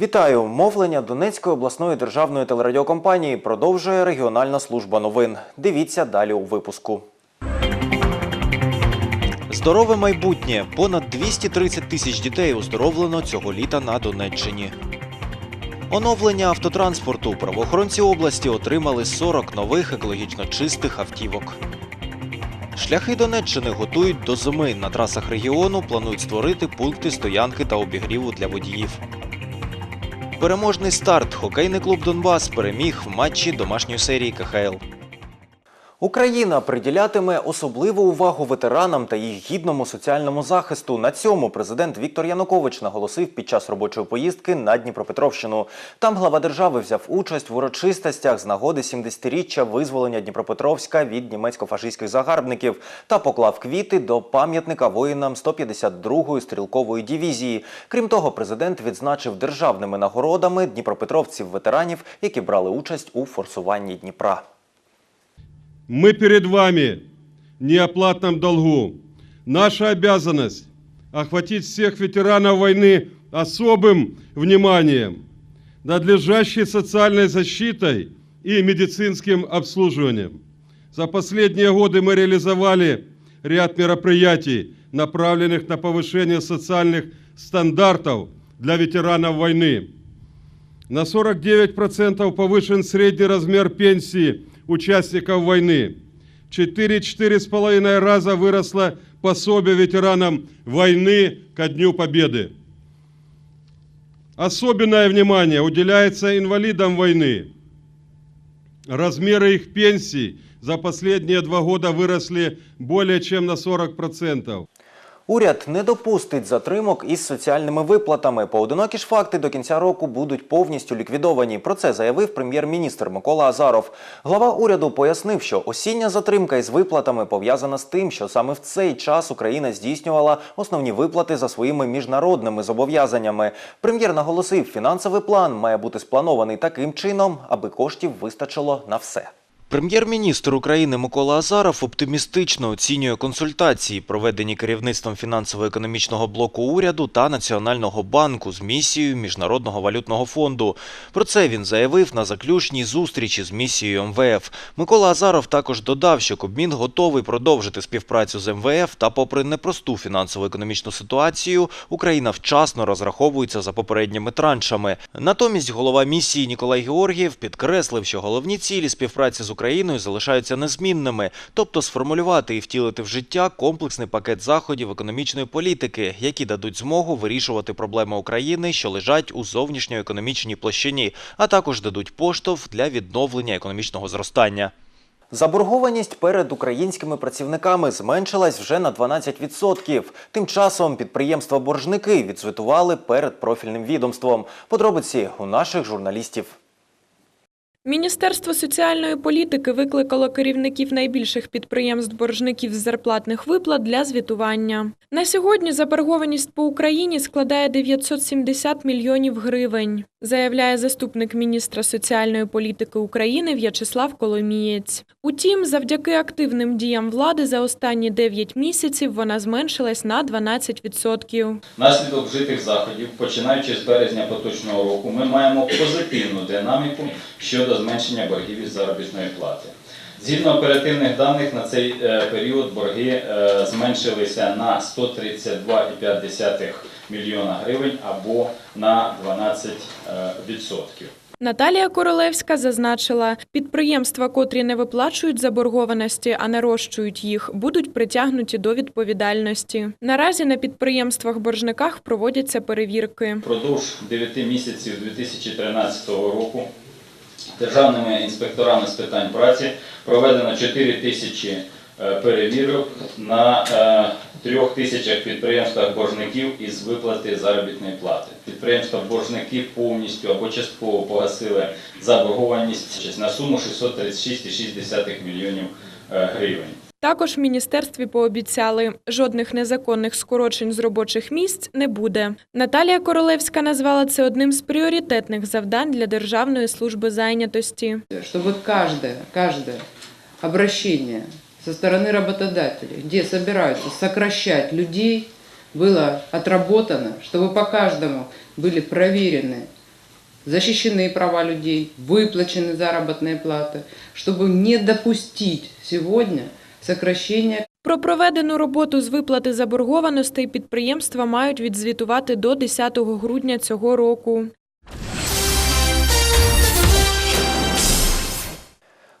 Вітаю! Мовлення Донецької обласної державної телерадіокомпанії продовжує регіональна служба новин. Дивіться далі у випуску. Здорове майбутнє. Понад 230 тисяч дітей оздоровлено цього літа на Донеччині. Оновлення автотранспорту. Правоохоронці області отримали 40 нових екологічно чистих автівок. Шляхи Донеччини готують до зими. На трасах регіону планують створити пункти стоянки та обігріву для водіїв. Переможний старт. Хокейний клуб Донбас переміг в матчі домашньої серії КХЛ. Україна приділятиме особливу увагу ветеранам та їх гідному соціальному захисту. На цьому президент Віктор Янукович наголосив під час робочої поїздки на Дніпропетровщину. Там глава держави взяв участь в урочистостях з нагоди 70-річчя визволення Дніпропетровська від німецько-фашистських загарбників та поклав квіти до пам'ятника воїнам 152-ї стрілкової дивізії. Крім того, президент відзначив державними нагородами дніпропетровців-ветеранів, які брали участь у форсуванні Дніпра. Мы перед вами в неоплатном долгу. Наша обязанность – охватить всех ветеранов войны особым вниманием, надлежащей социальной защитой и медицинским обслуживанием. За последние годы мы реализовали ряд мероприятий, направленных на повышение социальных стандартов для ветеранов войны. На 49% повышен средний размер пенсии участников войны. В 4-4,5 раза выросло пособие ветеранам войны ко Дню Победы. Особенное внимание уделяется инвалидам войны. Размеры их пенсий за последние два года выросли более чем на 40%. Уряд не допустить затримок із соціальними виплатами. Поодинокі ж факти до кінця року будуть повністю ліквідовані. Про це заявив прем'єр-міністр Микола Азаров. Глава уряду пояснив, що осіння затримка із виплатами пов'язана з тим, що саме в цей час Україна здійснювала основні виплати за своїми міжнародними зобов'язаннями. Прем'єр наголосив, фінансовий план має бути спланований таким чином, аби коштів вистачило на все. Прем'єр-міністр України Микола Азаров оптимістично оцінює консультації, проведені керівництвом фінансово-економічного блоку уряду та Національного банку з місією Міжнародного валютного фонду. Про це він заявив на заключній зустрічі з місією МВФ. Микола Азаров також додав, що Кабмін готовий продовжити співпрацю з МВФ та, попри непросту фінансово-економічну ситуацію, Україна вчасно розраховується за попередніми траншами. Натомість голова місії Ніколай Георгієв підкреслив, що головні цілі співпраці з Україною залишаються незмінними, тобто сформулювати і втілити в життя комплексний пакет заходів економічної політики, які дадуть змогу вирішувати проблеми України, що лежать у зовнішньоекономічній площині, а також дадуть поштовх для відновлення економічного зростання. Заборгованість перед українськими працівниками зменшилась вже на 12%. Тим часом підприємства-боржники відзвітували перед профільним відомством. Подробиці у наших журналістів. Міністерство соціальної політики викликало керівників найбільших підприємств-боржників з зарплатних виплат для звітування. На сьогодні заборгованість по Україні складає 970 мільйонів гривень, заявляє заступник міністра соціальної політики України В'ячеслав Коломієць. Утім, завдяки активним діям влади за останні 9 місяців вона зменшилась на 12%. Внаслідок вжитих заходів, починаючи з березня поточного року, ми маємо позитивну динаміку щодо зменшення боргів із заробітної плати. Згідно оперативних даних, на цей е, період борги е, зменшилися на 132,5 мільйона гривень або на 12%. е, відсотків. Наталія Королевська зазначила, підприємства, котрі не виплачують заборгованості, а нарощують їх, будуть притягнуті до відповідальності. Наразі на підприємствах-боржниках проводяться перевірки. Впродовж 9 місяців 2013 року державними інспекторами з питань праці проведено 4 тисячі е, перевірок на е, трьох тисячах підприємствах боржників із виплати заробітної плати. Підприємства боржники повністю або частково погасили заборгованість на суму 636,6 мільйонів е, гривень. Також в міністерстві пообіцяли, жодних незаконних скорочень з робочих місць не буде. Наталія Королевська назвала це одним з пріоритетних завдань для Державної служби зайнятості. чтобы каждое, каждое обращение со стороны работодателей, где собираются сокращать людей, было отработано, чтобы по каждому были проверены защищены права людей, выплачены заработные платы, чтобы не допустить сегодня сокращения Про проведену роботу з виплати заборгованостей підприємства мають відзвітувати до 10 грудня цього року.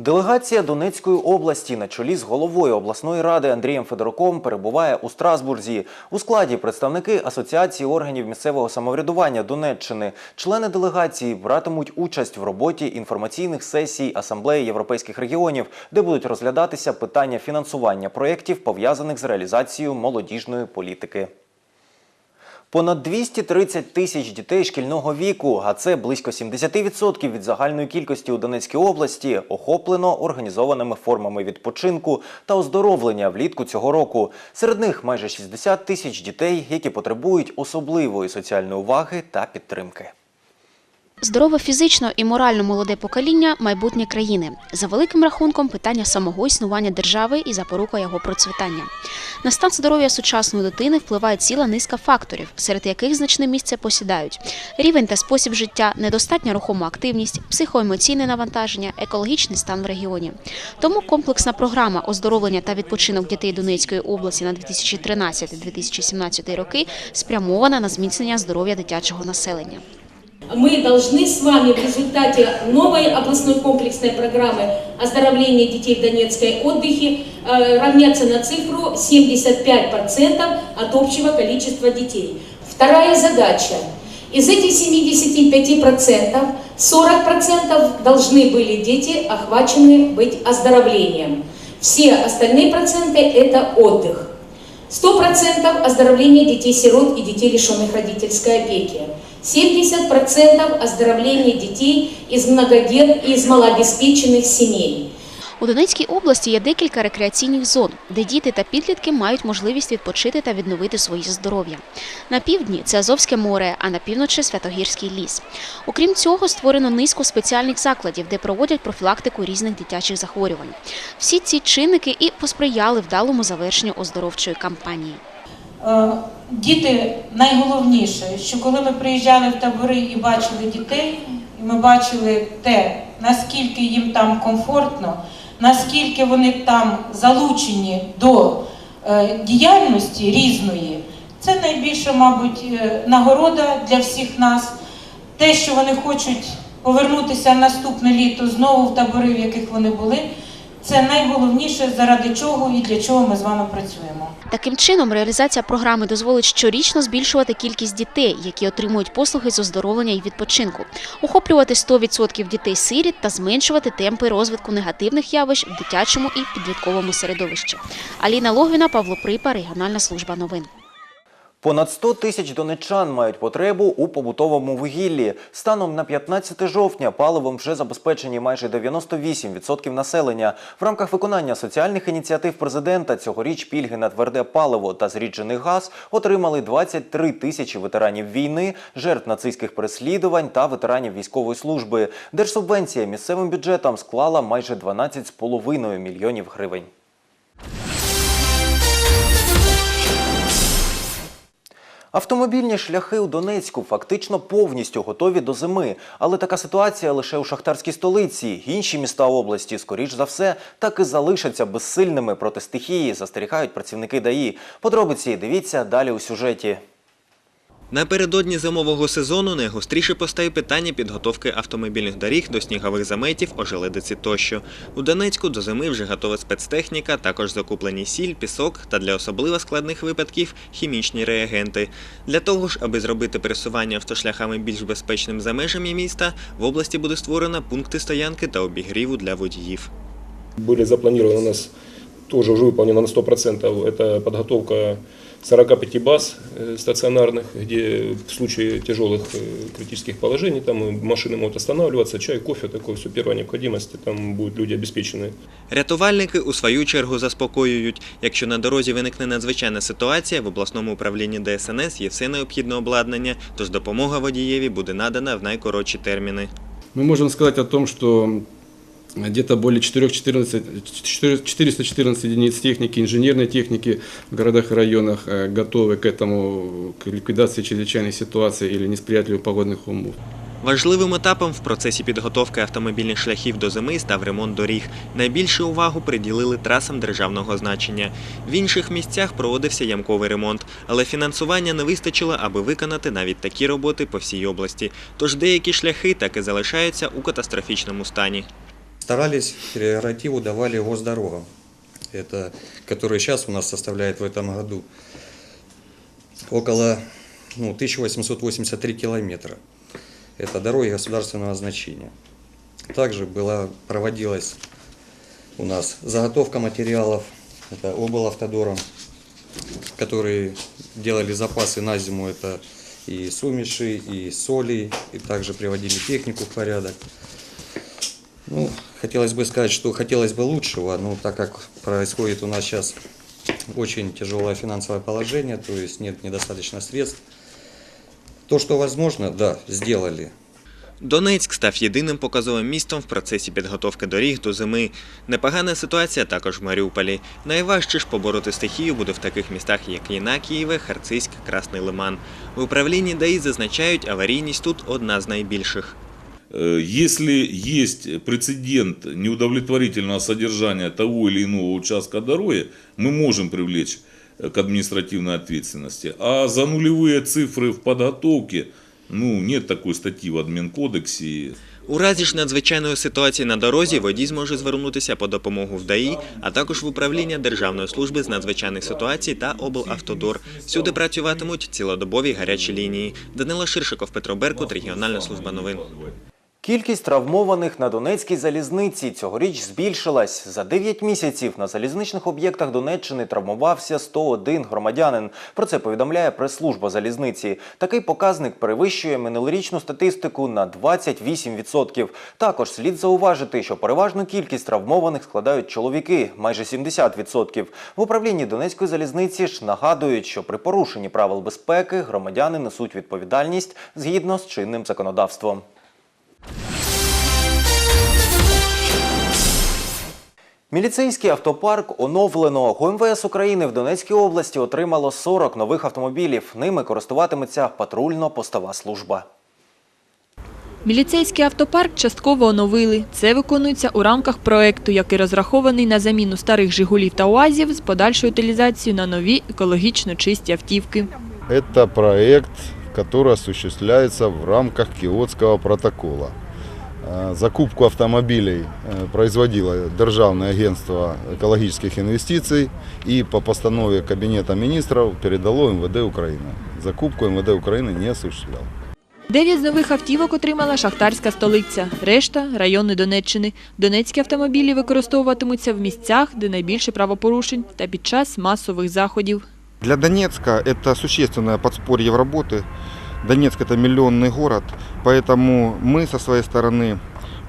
Делегація Донецької області на чолі з головою обласної ради Андрієм Федоруком перебуває у Страсбурзі. У складі представники Асоціації органів місцевого самоврядування Донеччини. Члени делегації братимуть участь в роботі інформаційних сесій Асамблеї європейських регіонів, де будуть розглядатися питання фінансування проєктів, пов'язаних з реалізацією молодіжної політики. Понад 230 тисяч дітей шкільного віку, а це близько 70% від загальної кількості у Донецькій області, охоплено організованими формами відпочинку та оздоровлення влітку цього року. Серед них майже 60 тисяч дітей, які потребують особливої соціальної уваги та підтримки. Здорове фізично і морально молоде покоління майбутнє країни. За великим рахунком, питання самого існування держави і запорука його процвітання. На стан здоров'я сучасної дитини впливає ціла низка факторів, серед яких значне місце посідають рівень та спосіб життя, недостатня рухома активність, психоемоційне навантаження, екологічний стан в регіоні. Тому комплексна програма оздоровлення та відпочинок дітей Донецької області на 2013-2017 роки спрямована на зміцнення здоров'я дитячого населення. Мы должны с вами в результате новой областной комплексной программы оздоровления детей в Донецкой отдыхе э, равняться на цифру 75% от общего количества детей. Вторая задача. Из этих 75% 40% должны были дети охвачены быть оздоровлением. Все остальные проценты – это отдых. 100% оздоровления детей-сирот и детей, лишенных родительской опеки. 70% оздоровления детей из многодет и из малообеспеченных семей. У Донецькій області є декілька рекреаційних зон, де діти та підлітки мають можливість відпочити та відновити своє здоров'я. На півдні це Азовське море, а на півночі Святогірський ліс. Окрім цього, створено низку спеціальних закладів, де проводять профілактику різних дитячих захворювань. Всі ці чинники і посприяли вдалому завершенню оздоровчої кампанії. Е, Діти найголовніше, що коли ми приїжджали в табори і бачили дітей, і ми бачили те, наскільки їм там комфортно, наскільки вони там залучені до е, діяльності різної, це найбільша, мабуть, е, нагорода для всіх нас. Те, що вони хочуть повернутися наступне літо знову в табори, в яких вони були, це найголовніше, заради чого і для чого ми з вами працюємо. Таким чином, реалізація програми дозволить щорічно збільшувати кількість дітей, які отримують послуги з оздоровлення і відпочинку, охоплювати 100% дітей-сиріт та зменшувати темпи розвитку негативних явищ в дитячому і підлітковому середовищі. Аліна Логвіна, Павло Припа, Регіональна служба новин. Понад 100 тисяч донеччан мають потребу у побутовому вугіллі. Станом на 15 жовтня паливом вже забезпечені майже 98% населення. В рамках виконання соціальних ініціатив президента цьогоріч пільги на тверде паливо та зріджений газ отримали 23 тисячі ветеранів війни, жертв нацистських переслідувань та ветеранів військової служби. Держсубвенція місцевим бюджетам склала майже 12,5 мільйонів гривень. Автомобільні шляхи у Донецьку фактично повністю готові до зими, але така ситуація лише у шахтарській столиці. Інші міста області, скоріш за все, так і залишаться безсильними проти стихії, застерігають працівники ДАІ. Подробиці дивіться далі у сюжеті. Напередодні зимового сезону найгостріше постає питання підготовки автомобільних доріг до снігових заметів, ожеледиці тощо. У Донецьку до зими вже готова спецтехніка, також закуплені сіль, пісок та для особливо складних випадків хімічні реагенти. Для того ж, аби зробити пересування автошляхами більш безпечним за межами міста, в області буде створено пункти стоянки та обігріву для водіїв. были запланированы у нас тоже уже выполнено на 100%. Это подготовка 45 баз э, стационарных, где в случае тяжелых э, критических положений там э, машины могут останавливаться, чай, кофе, такое все первой необходимости, там будут люди обеспечены Рятувальники у свою чергу заспокоюють, якщо на дорозі виникне надзвичайна ситуація, в обласному управлінні ДСНС є все необхідне обладнання, тож допомога водієві буде надана в найкоротші терміни. Мы можем сказать о том, что где-то более 414 414 единиц техники, инженерной техники в городах и районах э, готовы к этому, к ликвидации чрезвычайной ситуации или несприятливых погодных умов. Важливим етапом в процесі підготовки автомобільних шляхів до зими став ремонт доріг. Найбільшу увагу приділили трасам державного значення. В інших місцях проводився ямковий ремонт, але фінансування не вистачило, аби виконати навіть такі роботи по всій області. Тож деякі шляхи так і залишаються у катастрофічному стані. Старались, прерогативу давали госдорогам, это, которые сейчас у нас составляет в этом году около ну, 1883 километра. Это дороги государственного значения. Также была, проводилась у нас заготовка материалов, это облавтодором, которые делали запасы на зиму, это и сумеши, и соли, и также приводили технику в порядок. Ну, хотелось бы сказать, что хотелось бы лучшего, но так как происходит у нас сейчас очень тяжелое финансовое положение, то есть нет недостаточно средств, то, что возможно, да, сделали. Донецьк став єдиним показовим містом в процесі підготовки доріг до зими. Непогана ситуація також в Маріуполі. Найважче ж побороти стихію буде в таких містах, як Єнакієве, Харциськ, Красний Лиман. В управлінні ДАІ зазначають, аварійність тут одна з найбільших. Э, Если есть прецедент неудовлетворительного содержания того или иного участка дороги, мы можем привлечь э, к административной ответственности. А за нулевые цифры в подготовке, ну, нет такой статьи в адмінкодексі. У разі ж надзвичайної ситуації на дорозі водій зможе звернутися по допомогу в ДАІ, а також в управління Державної служби з надзвичайних ситуацій та облавтодор. Всюди працюватимуть цілодобові гарячі лінії. Данило Ширшиков, Петро Беркут, Регіональна служба новин. Кількість травмованих на Донецькій залізниці цьогоріч збільшилась. За 9 місяців на залізничних об'єктах Донеччини травмувався 101 громадянин. Про це повідомляє прес-служба залізниці. Такий показник перевищує минулорічну статистику на 28%. Також слід зауважити, що переважну кількість травмованих складають чоловіки – майже 70%. В управлінні Донецької залізниці ж нагадують, що при порушенні правил безпеки громадяни несуть відповідальність згідно з чинним законодавством. Міліцейський автопарк оновлено. ГУМВС України в Донецькій області отримало 40 нових автомобілів. Ними користуватиметься патрульно-постова служба. Міліцейський автопарк частково оновили. Це виконується у рамках проекту, який розрахований на заміну старих «Жигулів» та «УАЗів» з подальшою утилізацією на нові екологічно чисті автівки. Это проект, который осуществляется в рамках Киотского протокола. Э, Закупку автомобилей э, производило Державное агентство экологических инвестиций и по постанове Кабинета министров передало МВД Украины. Закупку МВД Украины не осуществлял. Дев'ять з нових автівок отримала шахтарська столиця, решта – райони Донеччини. Донецькі автомобілі використовуватимуться в місцях, де найбільше правопорушень та під час масових заходів. Для Донецка это существенное подспорье в работы. Донецк это миллионный город, поэтому мы со своей стороны,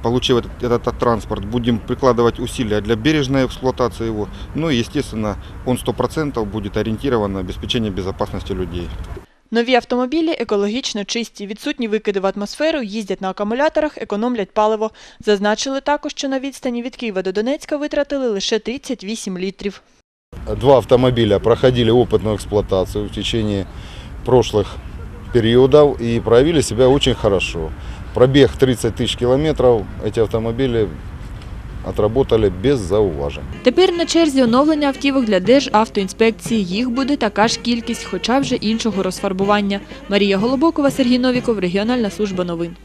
получив этот, этот транспорт, будем прикладывать усилия для бережной эксплуатации его. Ну и, естественно, он 100% будет ориентирован на обеспечение безопасности людей. Нові автомобілі екологічно чисті, відсутні викиди в атмосферу, їздять на акумуляторах, економлять паливо. Зазначили також, що на відстані від Києва до Донецька витратили лише 38 літрів. Два автомобиля проходили опытную эксплуатацию в течение прошлых периодов и проявили себя очень хорошо. Пробег 30 тысяч километров, эти автомобили отработали без зауважень. Тепер на черзі оновлення автівок для Державтоінспекції. Їх буде така ж кількість, хоча вже іншого розфарбування. Марія Голобокова, Сергій Новіков, Регіональна служба новин.